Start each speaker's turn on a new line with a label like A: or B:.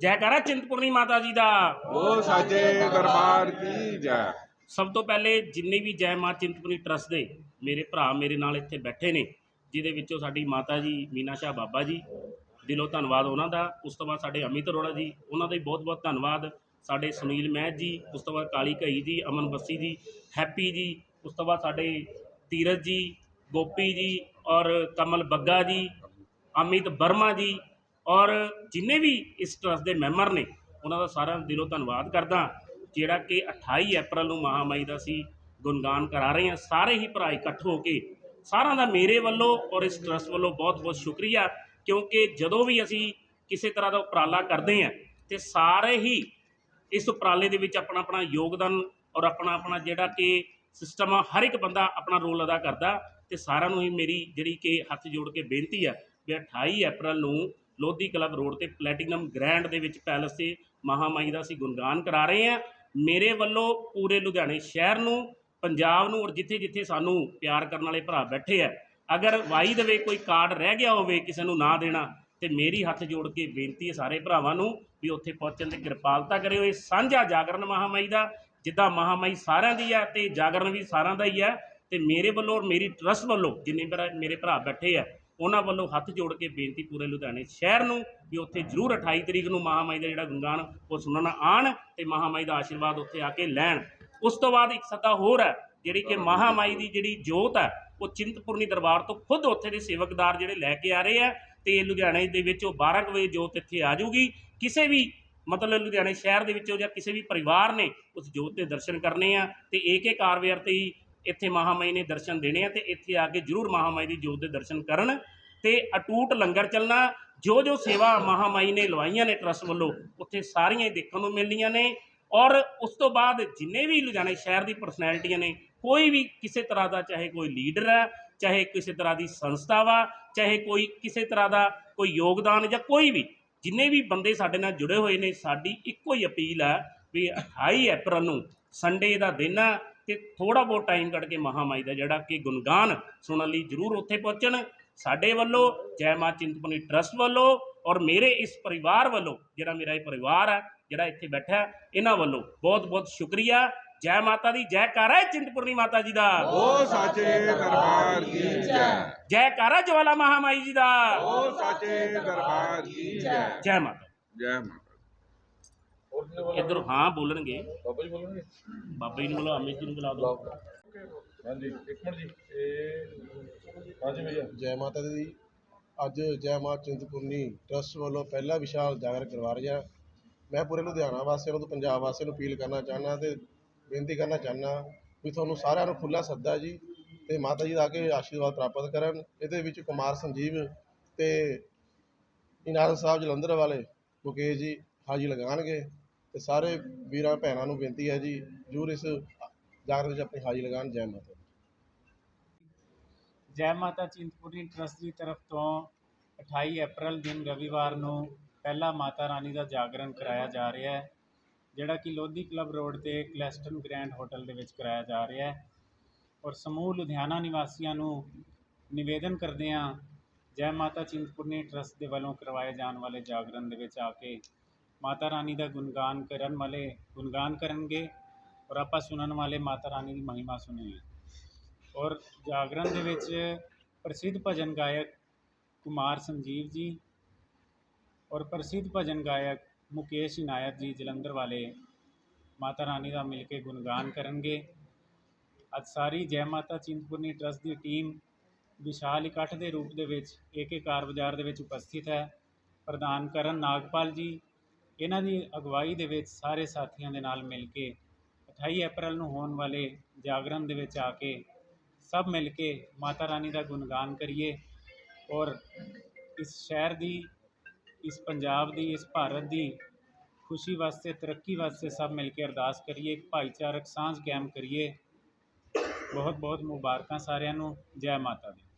A: ਜੈਕਾਰਾ ਚਿੰਤਪੁਰਨੀ ਮਾਤਾ ਜੀ ਦਾ।
B: ਉਹ ਸਾਚੇ ਦਰਬਾਰ ਕੀ ਜੈ।
A: ਸਭ ਤੋਂ ਪਹਿਲੇ ਜਿੰਨੇ ਵੀ ਜੈ ਮਾਂ ਚਿੰਤਪੁਰਨੀ ਟਰਸਟ ਦੇ ਮੇਰੇ ਭਰਾ ਮੇਰੇ ਨਾਲ ਇੱਥੇ ਬੈਠੇ ਨੇ ਜਿਹਦੇ ਵਿੱਚੋਂ ਸਾਡੀ ਮਾਤਾ ਜੀ ਮੀਨਾ ਸ਼ਾਹ ਬਾਬਾ ਜੀ ਦਿਲੋਂ ਧੰਨਵਾਦ ਉਹਨਾਂ ਦਾ। ਉਸ ਤੋਂ ਬਾਅਦ ਸਾਡੇ ਅਮਿਤ ਅਰੋੜਾ ਜੀ ਉਹਨਾਂ ਦਾ ਵੀ ਬਹੁਤ ਬਹੁਤ ਧੰਨਵਾਦ। ਸਾਡੇ ਸੁਨੀਲ ਮਹਿਤ ਜੀ ਉਸ ਤੋਂ ਬਾਅਦ ਕਾਲੀ ਘਈ ਜੀ ਅਮਨ ਬੱਸੀ ਜੀ ਹੈਪੀ ਜੀ ਉਸ ਤੋਂ ਬਾਅਦ ਸਾਡੇ ਧੀਰਜ ਜੀ ਗੋਪੀ ਜੀ ਔਰ ਕਮਲ ਬੱਗਾ ਜੀ ਅਮਿਤ ਵਰਮਾ ਜੀ ਔਰ ਜਿੰਨੇ ਵੀ ਇਸ ਟਰਸਟ ਦੇ ਮੈਂਬਰ ਨੇ, ਉਹਨਾਂ ਦਾ ਸਾਰਿਆਂ ਦਾ ਦਿਲੋਂ ਧੰਨਵਾਦ ਕਰਦਾ ਜਿਹੜਾ ਕਿ 28 ਅਪ੍ਰੈਲ ਨੂੰ ਮਹਾਮਾਈ ਦਾ ਸੀ ਗੁਣਗਾਨ ਕਰਾ ਰਹੇ ਹਾਂ, ਸਾਰੇ ਹੀ ਭਰਾ ਇਕੱਠ ਹੋ ਕੇ, ਸਾਰਿਆਂ ਦਾ ਮੇਰੇ ਵੱਲੋਂ ਔਰ ਇਸ ਟਰਸਟ ਵੱਲੋਂ ਬਹੁਤ-ਬਹੁਤ ਸ਼ੁਕਰੀਆ। ਕਿਉਂਕਿ ਜਦੋਂ ਵੀ ਅਸੀਂ ਕਿਸੇ ਤਰ੍ਹਾਂ ਦਾ ਉਪਰਾਲਾ ਕਰਦੇ ਹਾਂ, ਤੇ ਸਾਰੇ ਹੀ ਇਸ ਉਪਰਾਲੇ ਦੇ ਵਿੱਚ ਆਪਣਾ ਆਪਣਾ ਯੋਗਦਾਨ ਔਰ ਆਪਣਾ ਆਪਣਾ ਜਿਹੜਾ ਕਿ ਸਿਸਟਮ ਆ, ਹਰ ਇੱਕ ਬੰਦਾ ਆਪਣਾ ਰੋਲ ਅਦਾ ਕਰਦਾ। ਤੇ ਸਾਰਿਆਂ ਨੂੰ ਹੀ ਮੇਰੀ ਜਿਹੜੀ ਕਿ ਹੱਥ ਜੋੜ ਕੇ ਬੇਨਤੀ ਆ, ਵੀ 28 ਅਪ੍ਰੈਲ ਨੂੰ ਲੋਧੀ ਕਲੱਬ ਰੋਡ ਤੇ ਪਲੈਟੀਨਮ ਗ੍ਰੈਂਡ ਦੇ ਵਿੱਚ ਪੈਲਸ ਤੇ ਮਹਾਮਾਈ ਦਾ ਅਸੀਂ ਗੁਣਗਾਨ ਕਰਾ ਰਹੇ ਹਾਂ। ਮੇਰੇ ਵੱਲੋਂ ਪੂਰੇ ਲੁਧਿਆਣੇ ਸ਼ਹਿਰ ਨੂੰ, ਪੰਜਾਬ ਨੂੰ ਔਰ ਜਿੱਥੇ ਜਿੱਥੇ ਸਾਨੂੰ ਪਿਆਰ ਕਰਨ ਵਾਲੇ ਭਰਾ ਬੈਠੇ ਆ, ਅਗਰ ਵਾਈ ਦੇਵੇ ਕੋਈ ਕਾਰਡ ਰਹਿ ਗਿਆ ਹੋਵੇ, ਕਿਸੇ ਨੂੰ ਨਾ ਦੇਣਾ, ਤੇ ਮੇਰੀ ਹੱਥ ਜੋੜ ਕੇ ਬੇਨਤੀ ਹੈ ਸਾਰੇ ਭਰਾਵਾਂ ਨੂੰ ਵੀ ਉੱਥੇ ਪਹੁੰਚਣ ਦੀ ਕਿਰਪਾਲਤਾ ਕਰਿਓ। ਇਹ ਸਾਂਝਾ ਜਾਗਰਣ ਮਹਾਮਾਈ ਦਾ, ਜਿੱਦਾਂ ਮਹਾਮਾਈ ਸਾਰਿਆਂ ਦੀ ਹੈ ਤੇ ਜਾਗਰਣ ਵੀ ਸਾਰਿਆਂ ਦਾ ਹੀ ਹੈ। ਤੇ ਮੇਰੇ ਵੱਲੋਂ ਔਰ ਮੇਰੀ ਟਰਸਟ ਵੱਲੋਂ ਜਿੰਨੇ ਮੇਰਾ, ਮੇਰੇ ਭਰਾ ਬੈਠੇ ਆ ਉਹਨਾਂ ਵੱਲੋਂ ਹੱਥ ਜੋੜ ਕੇ ਬੇਨਤੀ ਪੂਰੇ ਲੁਧਿਆਣੇ ਸ਼ਹਿਰ ਨੂੰ ਵੀ ਉੱਥੇ ਜ਼ਰੂਰ 28 ਤਰੀਕ ਨੂੰ ਮਹਾਮਾਈ ਦਾ ਜਿਹੜਾ ਗੁਣਗਾਨ, ਉਹ ਸੁਣਨ ਆਣ ਤੇ ਮਹਾਮਾਈ ਦਾ ਆਸ਼ੀਰਵਾਦ ਉੱਥੇ ਆ ਕੇ ਲੈਣ। ਉਸ ਤੋਂ ਬਾਅਦ ਇੱਕ ਸੱਦਾ ਹੋਰ ਹੈ, ਜਿਹੜੀ ਕਿ ਮਹਾਮਾਈ ਦੀ ਜਿਹੜੀ ਜੋਤ ਹੈ, ਉਹ ਚਿੰਤਪੁਰਨੀ ਦਰਬਾਰ ਤੋਂ ਖੁਦ ਉੱਥੇ ਦੇ ਸੇਵਕਦਾਰ ਜਿਹੜੇ ਲੈ ਕੇ ਆ ਰਹੇ ਆ ਤੇ ਲੁਧਿਆਣੇ ਦੇ ਵਿੱਚ ਉਹ 12 ਕੁ ਵਜੇ ਜੋਤ ਇੱਥੇ ਆ ਜਾਊਗੀ। ਕਿਸੇ ਵੀ ਮਤਲਬ ਲੁਧਿਆਣੇ ਸ਼ਹਿਰ ਦੇ ਵਿੱਚੋਂ ਜਾਂ ਕਿਸੇ ਵੀ ਪਰਿਵਾਰ ਨੇ ਉਸ ਜੋਤ ਦੇ ਦਰਸ਼ਨ ਕਰਨੇ ਆ ਤੇ ਏਕੇ ਕਾਰਵੇਅਰ ਤੇ ਹੀ ਇੱਥੇ ਮਹਾਮਾਈ ਨੇ ਦਰਸ਼ਨ ਦੇਣੇ ਆ ਤੇ ਇੱਥੇ ਆ ਕੇ ਜਰੂਰ ਮਹਾਮਾਈ ਦੀ ਜੋਤ ਦੇ ਦਰਸ਼ਨ ਕਰਨ ਤੇ ਅਟੂਟ ਲੰਗਰ ਚੱਲਣਾ, ਜੋ ਜੋ ਸੇਵਾ ਮਹਾਮਾਈ ਨੇ ਲਵਾਈਆਂ ਨੇ ਟਰਸਟ ਵੱਲੋਂ, ਉੱਥੇ ਸਾਰੀਆਂ ਹੀ ਦੇਖਣ ਨੂੰ ਮਿਲਣੀਆਂ ਨੇ ਔਰ ਉਸ ਤੋਂ ਬਾਅਦ ਜਿੰਨੇ ਵੀ ਲੁਧਿਆਣੇ ਸ਼ਹਿਰ ਦੀ ਪਰਸਨੈਲਿਟੀਆਂ ਨੇ, ਕੋਈ ਵੀ ਕਿਸੇ ਤਰ੍ਹਾਂ ਦਾ, ਚਾਹੇ ਕੋਈ ਲੀਡਰ ਹੈ, ਚਾਹੇ ਕਿਸੇ ਤਰ੍ਹਾਂ ਦੀ ਸੰਸਥਾ ਵਾ, ਚਾਹੇ ਕੋਈ ਕਿਸੇ ਤਰ੍ਹਾਂ ਦਾ ਕੋਈ ਯੋਗਦਾਨ ਜਾਂ ਕੋਈ ਵੀ, ਜਿੰਨੇ ਵੀ ਬੰਦੇ ਸਾਡੇ ਨਾਲ ਜੁੜੇ ਹੋਏ ਨੇ, ਸਾਡੀ ਇੱਕੋ ਹੀ ਅਪੀਲ ਹੈ ਵੀ 28 ਅਪ੍ਰੈਲ ਨੂੰ ਸੰਡੇ ਦਾ ਦਿਨ ਆ ਤੇ ਥੋੜਾ ਬਹੁਤ ਟਾਈਮ ਕੱਢ ਕੇ ਮਹਾਮਾਈ ਦਾ ਜਿਹੜਾ ਕਿ ਗੁਣਗਾਨ ਸੁਣਨ ਲਈ ਜਰੂਰ ਉੱਥੇ ਪਹੁੰਚਣ। ਸਾਡੇ ਵੱਲੋਂ ਜੈ ਮਾਂ ਚਿੰਤਪੁਰਨੀ ਟਰਸਟ ਵੱਲੋਂ ਔਰ ਮੇਰੇ ਇਸ ਪਰਿਵਾਰ ਵੱਲੋਂ ਜਿਹੜਾ ਮੇਰਾ ਇਹ ਪਰਿਵਾਰ ਹੈ ਜਿਹੜਾ ਇੱਥੇ ਬੈਠਾ ਹੈ, ਇਹਨਾਂ ਵੱਲੋਂ ਬਹੁਤ ਬਹੁਤ ਸ਼ੁਕਰੀਆ। ਜੈ ਮਾਤਾ ਦੀ ਜੈਕਾਰਾ ਹੈ ਚਿੰਤਪੁਰਨੀ ਮਾਤਾ ਜੀ ਦਾ।
B: ਉਹ ਸਾਚੇ ਦਰਬਾਰ ਕੀ ਜੈ।
A: ਜੈਕਾਰਾ ਜਵਾਲਾ ਮਹਾਮਾਈ ਜੀ ਦਾ।
B: ਉਹ ਸਾਚੇ ਦਰਬਾਰ ਕੀ ਜੈ।
A: ਜੈ ਮਾਤਾ
B: ਜੈ ਮਾਤਾ
A: ਇਧਰ ਹਾਂ ਬੋਲਣਗੇ।
C: ਬਾਬਾ ਜੀ ਬੋਲਣਗੇ?
A: ਬਾਬਾ ਜੀ ਨੂੰ ਬੁਲਾਓ ਅਮਿਤ ਜੀ ਨੂੰ ਬੁਲਾ ਦਿਓ।
C: ਹਾਂਜੀ ਇੱਕ ਮਿੰਟ ਜੀ ਇਹ ਹਾਂਜੀ ਭਈਆ।
D: ਜੈ ਮਾਤਾ ਦੀ। ਅੱਜ ਜੈ ਮਾਂ ਚਿੰਤਪੁਰਨੀ ਟਰਸਟ ਵੱਲੋਂ ਪਹਿਲਾ ਵਿਸ਼ਾਲ ਜਾਗਰ ਕਰਵਾ ਰਹੇ ਮੈਂ ਪੂਰੇ ਲੁਧਿਆਣਾ ਵਾਸੀਆਂ ਨੂੰ ਤੇ ਪੰਜਾਬ ਵਾਸੀਆਂ ਨੂੰ ਅਪੀਲ ਕਰਨਾ ਚਾਹੁੰਦਾ ਤੇ ਬੇਨਤੀ ਕਰਨਾ ਚਾਹੁੰਦਾ ਵੀ ਤੁਹਾਨੂੰ ਸਾਰਿਆਂ ਨੂੰ ਖੁੱਲਾ ਸੱਦਾ ਜੀ ਤੇ ਮਾਤਾ ਜੀ ਦਾ ਆ ਕੇ ਆਸ਼ੀਰਵਾਦ ਪ੍ਰਾਪਤ ਕਰਨ। ਇਹਦੇ ਵਿੱਚ ਕੁਮਾਰ ਸੰਜੀਵ ਤੇ ਇਨਾਮ ਸਾਹਿਬ ਜਲੰਧਰ ਵਾਲੇ ਮੁਕੇਸ਼ ਜੀ ਹਾਜ਼ਰੀ ਲਗਾਉਣਗੇ। ਤੇ ਸਾਰੇ ਵੀਰਾਂ ਭੈਣਾਂ ਨੂੰ ਬੇਨਤੀ ਹੈ ਜੀ, ਜ਼ਰੂਰ ਇਸ ਜਾਗਰ ਵਿੱਚ ਆਪਣੀ ਹਾਜ਼ਰੀ ਲਗਾਉਣ, ਜੈ ਮਾਤਾ ਦੀ।
E: ਜੈ ਮਾਤਾ ਚਿੰਤਪੁਰਨੀ ਟਰਸਟ ਦੀ ਤਰਫ ਤੋਂ 28 ਅਪ੍ਰੈਲ ਦਿਨ ਰਵੀਵਾਰ ਨੂੰ ਪਹਿਲਾ ਮਾਤਾ ਰਾਣੀ ਦਾ ਜਾਗਰਣ ਕਰਾਇਆ ਜਾ ਰਿਹਾ ਹੈ, ਜਿਹੜਾ ਕਿ ਲੋਧੀ ਕਲੱਬ ਰੋਡ ਤੇ ਕਲੈਸਟਨ ਗ੍ਰੈਂਡ ਹੋਟਲ ਦੇ ਵਿੱਚ ਕਰਾਇਆ ਜਾ ਰਿਹਾ ਹੈ ਔਰ ਸਮੂਹ ਲੁਧਿਆਣਾ ਨਿਵਾਸੀਆਂ ਨੂੰ ਨਿਵੇਦਨ ਕਰਦੇ ਹਾਂ, ਜੈ ਮਾਤਾ ਚਿੰਤਪੁਰਨੀ ਟਰਸਟ ਦੇ ਵੱਲੋਂ ਕਰਵਾਏ ਜਾਣ ਵਾਲੇ ਜਾਗਰਣ ਦੇ ਵਿੱਚ ਆ ਕੇ ਮਾਤਾ ਰਾਣੀ ਦਾ ਗੁਣਗਾਨ ਕਰਨ ਵਾਲੇ ਗੁਣਗਾਨ ਕਰਨਗੇ ਔਰ ਆਪਾਂ ਸੁਣਨ ਵਾਲੇ ਮਾਤਾ ਰਾਣੀ ਦੀ ਮਹਿਮਾ ਸੁਣੀਏ ਔਰ ਜਾਗਰਣ ਦੇ ਵਿੱਚ ਪ੍ਰਸਿੱਧ ਭਜਨ ਗਾਇਕ ਕੁਮਾਰ ਸੰਜੀਵ ਜੀ ਔਰ ਪ੍ਰਸਿੱਧ ਭਜਨ ਗਾਇਕ ਮੁਕੇਸ਼ ਇਨਾਇਤ ਜੀ ਜਲੰਧਰ ਵਾਲੇ ਮਾਤਾ ਰਾਣੀ ਦਾ ਮਿਲ ਕੇ ਗੁਣਗਾਨ ਕਰਨਗੇ। ਅੱਜ ਸਾਰੀ ਜੈ ਮਾਤਾ ਚਿੰਤਪੁਰਨੀ ਟਰਸਟ ਦੀ ਟੀਮ ਵਿਸ਼ਾਲ ਇਕੱਠ ਦੇ ਰੂਪ ਦੇ ਵਿੱਚ ਏਕੇ ਕਾਰ ਬਾਜ਼ਾਰ ਦੇ ਵਿੱਚ ਉਪਸਥਿਤ ਹੈ। ਪ੍ਰਧਾਨ ਕਰਨ ਨਾਗਪਾਲ ਜੀ ਇਹਨਾਂ ਦੀ ਅਗਵਾਈ ਦੇ ਵਿੱਚ ਸਾਰੇ ਸਾਥੀਆਂ ਦੇ ਨਾਲ ਮਿਲ ਕੇ 28 ਅਪ੍ਰੈਲ ਨੂੰ ਹੋਣ ਵਾਲੇ ਜਾਗਰਣ ਦੇ ਵਿੱਚ ਆ ਕੇ ਸਭ ਮਿਲ ਕੇ ਮਾਤਾ ਰਾਣੀ ਦਾ ਗੁਣਗਾਨ ਕਰੀਏ ਔਰ ਇਸ ਸ਼ਹਿਰ ਦੀ, ਇਸ ਪੰਜਾਬ ਦੀ, ਇਸ ਭਾਰਤ ਦੀ ਖੁਸ਼ੀ ਵਾਸਤੇ, ਤਰੱਕੀ ਵਾਸਤੇ ਸਭ ਮਿਲ ਕੇ ਅਰਦਾਸ ਕਰੀਏ, ਇੱਕ ਭਾਈਚਾਰਕ ਸਾਂਝ ਕਾਇਮ ਕਰੀਏ। ਬਹੁਤ ਬਹੁਤ ਮੁਬਾਰਕਾਂ ਸਾਰਿਆਂ ਨੂੰ। ਜੈ ਮਾਤਾ ਦੀ।